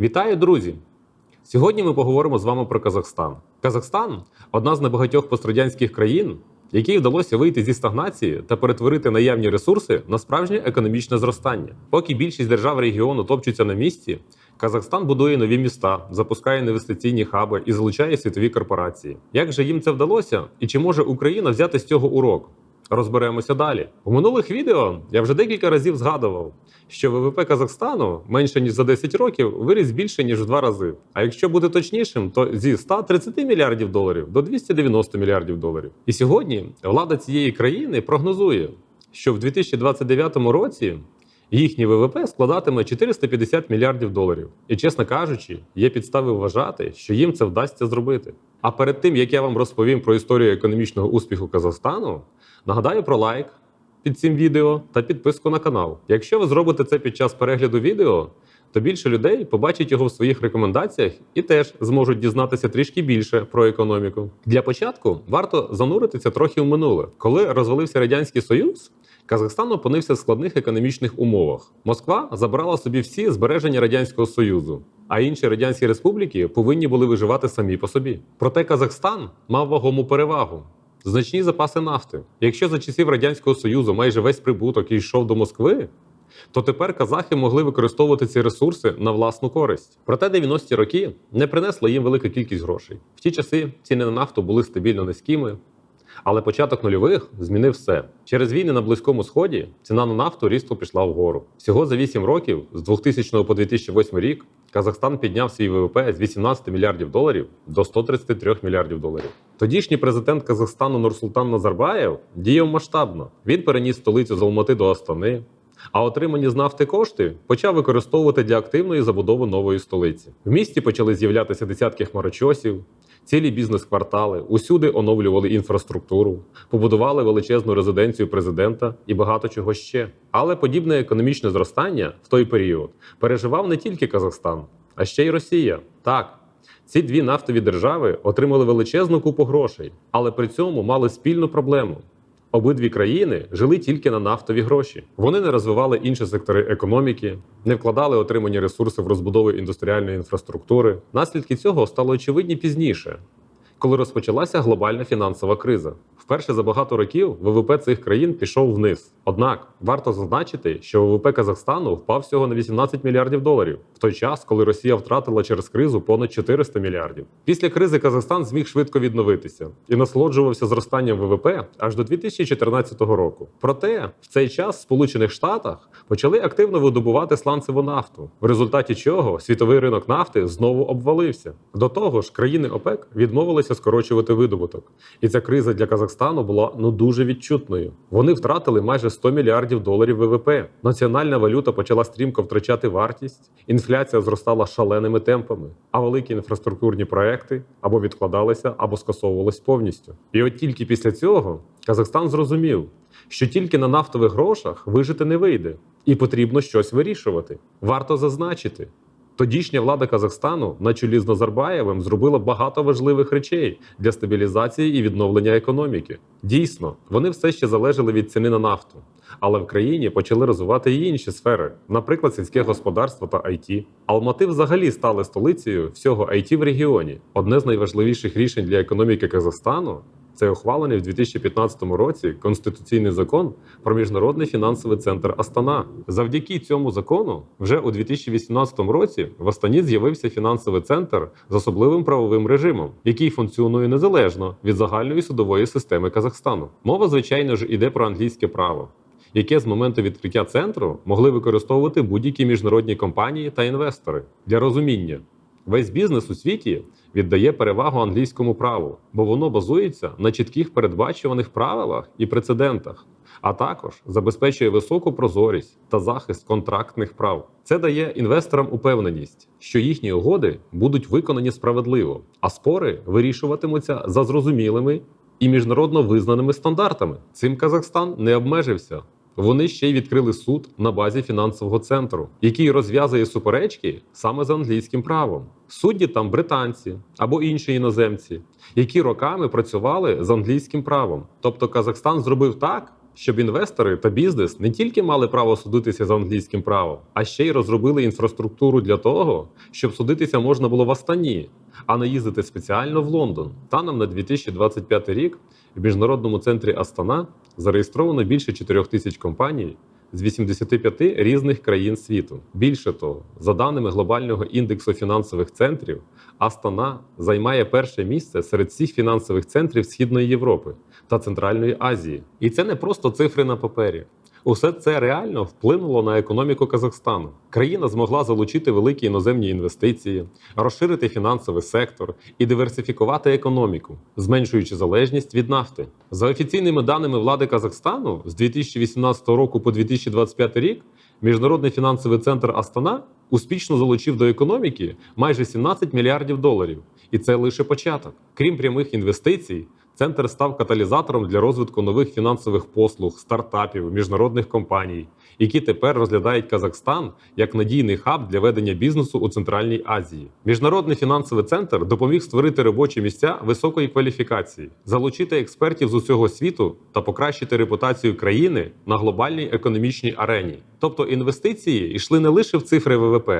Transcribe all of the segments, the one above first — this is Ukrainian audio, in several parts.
Вітаю, друзі! Сьогодні ми поговоримо з вами про Казахстан. Казахстан одна з небагатьох пострадянських країн, якій вдалося вийти зі стагнації та перетворити наявні ресурси на справжнє економічне зростання. Поки більшість держав регіону топчуться на місці, Казахстан будує нові міста, запускає інвестиційні хаби і залучає світові корпорації. Як же їм це вдалося? І чи може Україна взяти з цього урок? Розберемося далі. У минулих відео я вже декілька разів згадував, що ВВП Казахстану менше ніж за 10 років виріс більше ніж в два рази. А якщо бути точнішим, то зі 130 мільярдів доларів до 290 мільярдів доларів. І сьогодні влада цієї країни прогнозує, що в 2029 році їхній ВВП складатиме 450 мільярдів доларів. І, чесно кажучи, є підстави вважати, що їм це вдасться зробити. А перед тим як я вам розповім про історію економічного успіху Казахстану, нагадаю про лайк під цим відео та підписку на канал. Якщо ви зробите це під час перегляду відео, то більше людей побачать його в своїх рекомендаціях і теж зможуть дізнатися трішки більше про економіку. Для початку варто зануритися трохи в минуле, коли розвалився радянський союз. Казахстан опинився в складних економічних умовах. Москва забрала собі всі збереження радянського союзу, а інші радянські республіки повинні були виживати самі по собі. Проте Казахстан мав вагому перевагу. Значні запаси нафти. Якщо за часів радянського союзу майже весь прибуток йшов до Москви, то тепер казахи могли використовувати ці ресурси на власну користь. Проте 90-ті роки не принесли їм велика кількість грошей. В ті часи ціни на нафту були стабільно низькими. Але початок нульових змінив все. Через війни на Близькому Сході ціна на нафту різко пішла вгору. Всього за 8 років, з 2000 по 2008 рік, Казахстан підняв свій ВВП з 18 мільярдів доларів до 133 мільярдів доларів. Тодішній президент Казахстану Нурсултан Назарбаєв діяв масштабно. Він переніс столицю з Алмати до Астани. А отримані з нафти кошти почав використовувати для активної забудови нової столиці. В місті почали з'являтися десятки хмарочосів, цілі бізнес-квартали, усюди оновлювали інфраструктуру, побудували величезну резиденцію президента і багато чого ще. Але подібне економічне зростання в той період переживав не тільки Казахстан, а ще й Росія. Так. Ці дві нафтові держави отримали величезну купу грошей, але при цьому мали спільну проблему. Обидві країни жили тільки на нафтові гроші. Вони не розвивали інші сектори економіки, не вкладали отримані ресурси в розбудову індустріальної інфраструктури. Наслідки цього стали очевидні пізніше, коли розпочалася глобальна фінансова криза. Вперше за багато років ВВП цих країн пішов вниз. Однак варто зазначити, що ВВП Казахстану впав всього на 18 мільярдів доларів, в той час, коли Росія втратила через кризу понад 400 мільярдів. Після кризи Казахстан зміг швидко відновитися і насолоджувався зростанням ВВП аж до 2014 року. Проте в цей час в Сполучених Штатах почали активно видобувати сланцеву нафту, в результаті чого світовий ринок нафти знову обвалився. До того ж, країни ОПЕК відмовилися скорочувати видобуток, і ця криза для Казахстану була ну дуже відчутною. Вони втратили майже 100 мільярдів доларів ВВП. Національна валюта почала стрімко втрачати вартість, інфляція зростала шаленими темпами, а великі інфраструктурні проекти або відкладалися, або скасовувались повністю. І от тільки після цього Казахстан зрозумів, що тільки на нафтових грошах вижити не вийде, і потрібно щось вирішувати. Варто зазначити. Тодішня влада Казахстану на чолі з Назарбаєвим зробила багато важливих речей для стабілізації і відновлення економіки. Дійсно, вони все ще залежали від ціни на нафту, але в країні почали розвивати і інші сфери, наприклад, сільське господарство та IT. Алмати взагалі стали столицею всього IT в регіоні. Одне з найважливіших рішень для економіки Казахстану це ухвалений в 2015 році конституційний закон про міжнародний фінансовий центр Астана. Завдяки цьому закону, вже у 2018 році в Астані з'явився фінансовий центр з особливим правовим режимом, який функціонує незалежно від загальної судової системи Казахстану. Мова, звичайно ж, іде про англійське право. Яке з моменту відкриття центру могли використовувати будь-які міжнародні компанії та інвестори для розуміння. Весь бізнес у світі віддає перевагу англійському праву, бо воно базується на чітких передбачуваних правилах і прецедентах, а також забезпечує високу прозорість та захист контрактних прав. Це дає інвесторам упевненість, що їхні угоди будуть виконані справедливо, а спори вирішуватимуться за зрозумілими і міжнародно визнаними стандартами. Цим Казахстан не обмежився. Вони ще й відкрили суд на базі фінансового центру, який розв'язує суперечки саме з англійським правом. Судді там британці або інші іноземці, які роками працювали з англійським правом. Тобто Казахстан зробив так, щоб інвестори та бізнес не тільки мали право судитися за англійським правом, а ще й розробили інфраструктуру для того, щоб судитися можна було в Астані, а не їздити спеціально в Лондон. Станом на 2025 рік в міжнародному центрі Астана зареєстровано більше 4 тисяч компаній з 85 різних країн світу. Більше того, за даними глобального індексу фінансових центрів, Астана займає перше місце серед всіх фінансових центрів Східної Європи та Центральної Азії. І це не просто цифри на папері. Усе це реально вплинуло на економіку Казахстану. Країна змогла залучити великі іноземні інвестиції, розширити фінансовий сектор і диверсифікувати економіку, зменшуючи залежність від нафти. За офіційними даними влади Казахстану, з 2018 року по 2025 рік міжнародний фінансовий центр Астана успішно залучив до економіки майже 17 мільярдів доларів, і це лише початок. Крім прямих інвестицій, Центр став каталізатором для розвитку нових фінансових послуг, стартапів, міжнародних компаній, які тепер розглядають Казахстан як надійний хаб для ведення бізнесу у Центральній Азії. Міжнародний фінансовий центр допоміг створити робочі місця високої кваліфікації, залучити експертів з усього світу та покращити репутацію країни на глобальній економічній арені. Тобто інвестиції йшли не лише в цифри ВВП,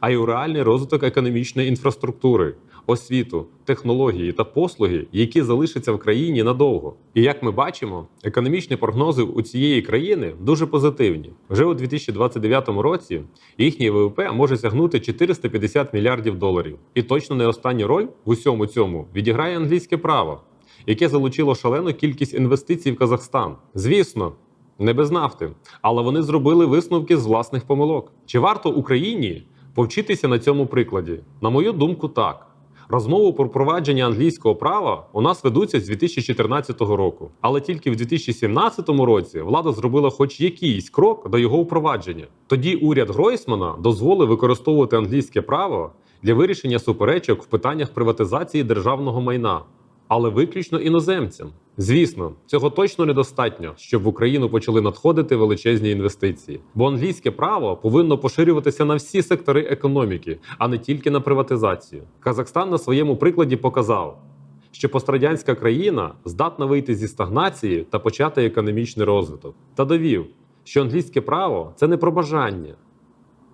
а й у реальний розвиток економічної інфраструктури, освіту, технології та послуги, які залишаться в країні надовго. І як ми бачимо, економічні прогнози у цієї країни дуже позитивні. Вже у 2029 році їхній ВВП може сягнути 450 мільярдів доларів. І точно не останню роль в усьому цьому відіграє англійське право, яке залучило шалену кількість інвестицій в Казахстан. Звісно. Не без нафти, але вони зробили висновки з власних помилок. Чи варто Україні повчитися на цьому прикладі? На мою думку, так. Розмови про провадження англійського права у нас ведуться з 2014 року, але тільки в 2017 році влада зробила хоч якийсь крок до його впровадження. Тоді уряд Гройсмана дозволив використовувати англійське право для вирішення суперечок в питаннях приватизації державного майна, але виключно іноземцям. Звісно, цього точно недостатньо, щоб в Україну почали надходити величезні інвестиції, бо англійське право повинно поширюватися на всі сектори економіки, а не тільки на приватизацію. Казахстан на своєму прикладі показав, що пострадянська країна здатна вийти зі стагнації та почати економічний розвиток, та довів, що англійське право це не про бажання,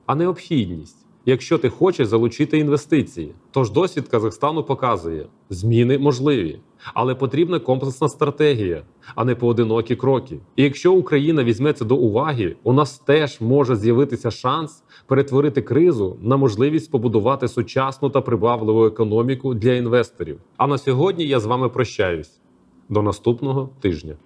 а необхідність. Якщо ти хочеш залучити інвестиції, тож досвід Казахстану показує, зміни можливі, але потрібна комплексна стратегія, а не поодинокі кроки. І якщо Україна візьме це до уваги, у нас теж може з'явитися шанс перетворити кризу на можливість побудувати сучасну та привабливу економіку для інвесторів. А на сьогодні я з вами прощаюсь до наступного тижня.